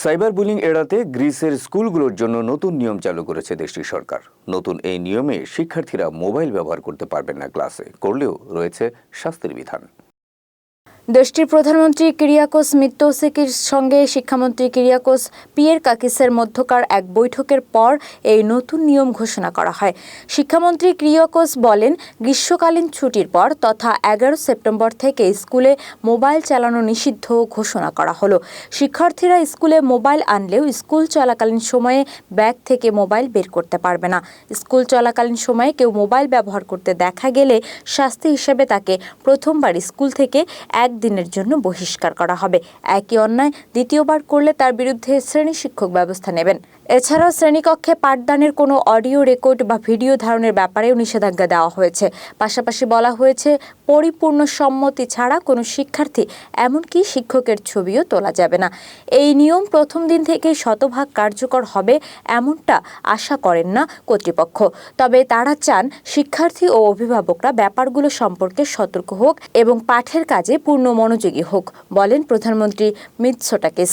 Cyber bullying এড়াতে গ্রিসের স্কুলগুলোর জন্য নতুন নিয়ম চালু করেছে দেশটির সরকার। নতুন এই নিয়মে শিক্ষার্থীরা মোবাইল ব্যবহার করতে পারবেন না ক্লাসে, করলেও রয়েছে শাস্তির বিধান। দেশটির প্রধানমন্ত্রী কিরিয়াকোস মিত্তোসেকির সঙ্গে শিক্ষামন্ত্রী কিরিয়াকোস পিয়ের কাকিসের মধ্যকার এক বৈঠকের পর এই নতুন নিয়ম ঘোষণা করা হয়। শিক্ষামন্ত্রী কিরিয়াকোস বলেন, গ্রীষ্মকালীন ছুটির পর তথা এগারো সেপ্টেম্বর থেকে স্কুলে মোবাইল চালানো নিষিদ্ধ ঘোষণা করা হলো। শিক্ষার্থীরা স্কুলে মোবাইল আনলেও স্কুল চলাকালীন সময়ে ব্যাগ থেকে মোবাইল বের করতে পারবে না। স্কুল চলাকালীন সময়ে কেউ মোবাইল ব্যবহার করতে দেখা গেলে শাস্তি হিসেবে তাকে প্রথমবার স্কুল থেকে একদিনের জন্য বহিষ্কার করা হবে। একই অন্যায় দ্বিতীয়বার করলে তার বিরুদ্ধে শ্রেণি শিক্ষক ব্যবস্থা নেবেন। এছাড়াও শ্রেণীকক্ষে পাঠদানের কোনো অডিও রেকর্ড বা ভিডিও ধারণের ব্যাপারেও নিষেধাজ্ঞা দেওয়া হয়েছে। পাশাপাশি বলা হয়েছে, পরিপূর্ণ সম্মতি ছাড়া কোনো শিক্ষার্থী, এমনকি শিক্ষকের ছবিও তোলা যাবে না। এই নিয়ম প্রথম দিন থেকেই শতভাগ কার্যকর হবে এমনটা আশা করেন না কর্তৃপক্ষ। তবে তারা চান শিক্ষার্থী ও অভিভাবকরা ব্যাপারগুলো সম্পর্কে সতর্ক হোক এবং পাঠের কাজে পূর্ণ মনোযোগী হোক বলেন প্রধানমন্ত্রী মিৎসোটাকিস